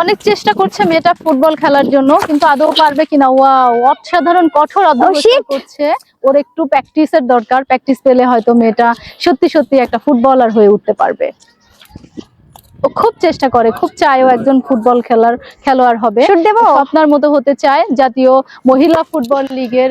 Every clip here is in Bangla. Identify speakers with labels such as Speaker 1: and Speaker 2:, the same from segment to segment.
Speaker 1: অনেক চেষ্টা করছে মেয়েটা ফুটবল খেলার জন্য কিন্তু আদৌ পারবে কিনা? ওয়াও অসাধারণ কঠোর অধ্যবসায় করছে। ওর একটু প্র্যাকটিসের দরকার প্র্যাকটিস পেলে হয়তো মেয়েটা সত্যি সত্যি একটা ফুটবলার হয়ে উঠতে পারবে। ও খুব চেষ্টা করে খুব চায় ও একজন ফুটবল খেলার খেলোয়াড় হবে। আপনার মতো হতে চায় জাতীয় মহিলা ফুটবল লিগের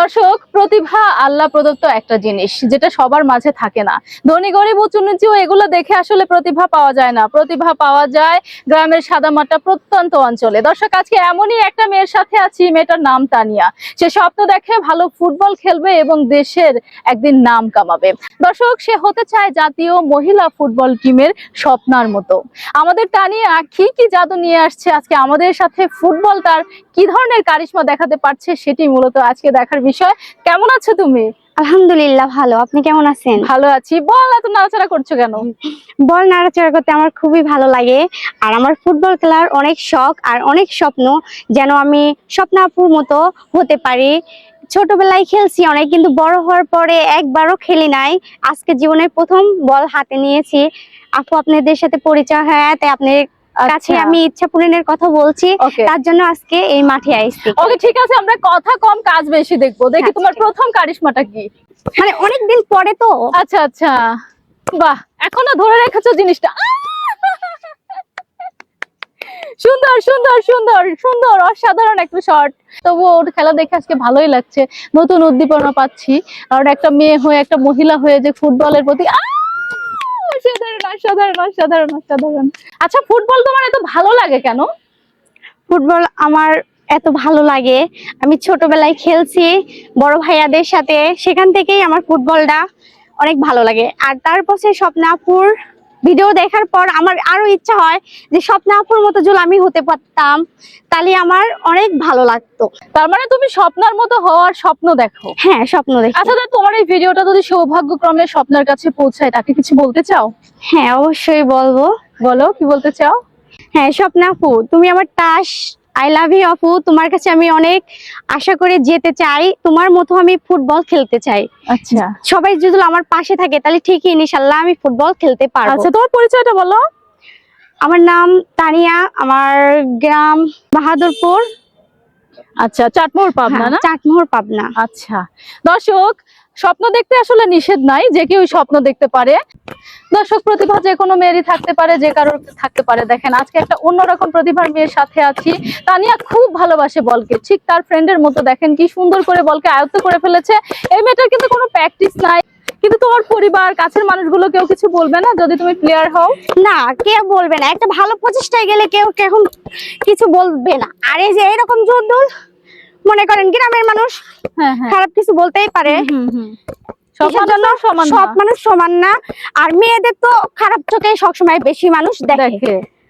Speaker 1: দর্শক, প্রতিভা আল্লাহ প্রদত্ত একটা জিনিস, যেটা সবার মাঝে থাকে না। ধনী, গরিব, উঁচু, নিচু, এগুলো দেখে আসলে প্রতিভা পাওয়া যায় না। প্রতিভা পাওয়া যায় গ্রামের সাদামাটা প্রত্যন্ত অঞ্চলে। দর্শক, আজকে এমনই একটা মেয়ের সাথে আছি, মেয়েটার নাম তানিয়া। সে স্বপ্ন দেখে ভালো ফুটবল খেলবে এবং দেশের একদিন নাম কামাবে। দর্শক, সে হতে চায় জাতীয় মহিলা ফুটবল টিমের স্বপ্নার মতো। আমাদের তানিয়া কি কি জাদু নিয়ে আসছে? আজকে আমাদের সাথে ফুটবল তার কি ধরনের কারিশমা দেখাতে পারছে, সেটি মূলত আজকে দেখার বিষয়। কেমন আছো তুমি?
Speaker 2: আলহামদুলিল্লাহ ভালো। আপনি কেমন আছেন?
Speaker 1: ভালো আছি। বল এত নাড়াচাড়া করছ কেন?
Speaker 2: বল নাড়াচাড়া করতে আমার খুবই ভালো লাগে। আর আমার ফুটবল খেলার অনেক শখ আর অনেক স্বপ্ন যেন আমি স্বপ্ন স্বপ্নাপুর মতো হতে পারি। ছোটবেলায় খেলছি অনেক কিন্তু বড় হওয়ার পরে একবারও খেলি নাই। আজকে জীবনের প্রথম বল হাতে নিয়েছি। আপু আপনাদের সাথে পরিচয় হয় তাই আপনার কাছে আমি ইচ্ছা পূরণের কথা বলছি। তার জন্য আজকে এই মাঠে আইছি
Speaker 1: ওকে ঠিক আছে আমরা কথা কম কাজ বেশি দেখব। দেখি
Speaker 2: আচ্ছা,
Speaker 1: তোমার প্রথম কারিশমাটা কি?
Speaker 2: মানে অনেকদিন পরে তো।
Speaker 1: আচ্ছা আচ্ছা। বাহ এখনও ধরে রেখেছো জিনিসটা। সুন্দর সুন্দর সুন্দর সুন্দর অসাধারণ একটা শট তবু ওর খেলা দেখে আজকে ভালোই লাগছে। নতুন উদ্দীপনা পাচ্ছি। কারণ একটা মেয়ে হয়ে একটা মহিলা হয়ে যে ফুটবলের প্রতি আহ! অসাধারণ অসাধারণ অসাধারণ অসাধারণ। আচ্ছা ফুটবল তোমার এত ভালো লাগে কেন?
Speaker 2: ফুটবল আমার এত ভালো লাগে। আমি ছোটবেলায় খেলছি, বড় ভাইয়াদের সাথে। সেখান থেকেই আমার ফুটবলটা অনেক ভালো লাগে। আর তারপর সে স্বপ্নাপুর ভিডিও দেখার পর আমার আরও ইচ্ছা হয় যে স্বপ্নাপুর মতো যদি আমি হতে পারতাম তাহলে আমার অনেক ভালো লাগতো।
Speaker 1: তার মানে তুমি স্বপ্নার মতো হওয়ার স্বপ্ন দেখো?
Speaker 2: হ্যাঁ স্বপ্ন দেখো।
Speaker 1: আচ্ছা তোমার এই ভিডিওটা যদি সৌভাগ্যক্রমে স্বপ্নের কাছে পৌঁছায় তাকে কিছু বলতে চাও?
Speaker 2: হ্যাঁ অবশ্যই বলব।
Speaker 1: বলো কি বলতে চাও?
Speaker 2: হ্যাঁ স্বপ্নাপু তুমি আমার তাস আই লাভ ইউ আপু তোমার কাছে আমি অনেক আশা করে যেতে চাই। তোমার মতো আমি ফুটবল খেলতে চাই।
Speaker 1: আচ্ছা।
Speaker 2: সবাই যদি আমার পাশে থাকে তাহলে ঠিকই ইনশাল্লাহ আমি ফুটবল খেলতে পারব।
Speaker 1: আচ্ছা তোমার পরিচয়টা বলো।
Speaker 2: আমার নাম তানিয়া। আমার গ্রাম বাহাদুরপুর।
Speaker 1: আচ্ছা চাটমোহর পাবনা
Speaker 2: হ্যাঁ,
Speaker 1: না?
Speaker 2: চাটমোহর পাবনা।
Speaker 1: আচ্ছা। দর্শক স্বপ্ন দেখতে আসলে নিষেধ নাই যে কেউ স্বপ্ন দেখতে পারে। দর্শক প্রতিভা যে কোনো মেয়েরই থাকতে পারে যে কারোর থাকতে পারে। দেখেন আজকে একটা অন্যরকম প্রতিভার মেয়ের সাথে আছি। তানিয়া খুব ভালোবাসে বলকে। ঠিক তার ফ্রেন্ডের মতো দেখেন কি সুন্দর করে বলকে আয়ত্ত করে ফেলেছে। এই মেয়েটার কিন্তু কোনো প্র্যাকটিস নাই। কিন্তু তোমার পরিবার কাছের মানুষগুলো কেউ কিছু বলবে না যদি তুমি প্লেয়ার হও?
Speaker 2: না কে বলবে না। একটা ভালো প্রচেষ্টায় গেলে কেউ এখন কিছু বলবে না। আর এই যে এরকম যুদ্ধ মনে করেন গ্রামের মানুষ
Speaker 1: হ্যাঁ হ্যাঁ।
Speaker 2: খারাপ কিছু বলতেই পারে।
Speaker 1: হুম, হুম। সব মানুষ সমান না।
Speaker 2: মানুষ সমান না। আর মেয়েদের তো খারাপ চোখে সবসময় বেশি মানুষ
Speaker 1: দেখে।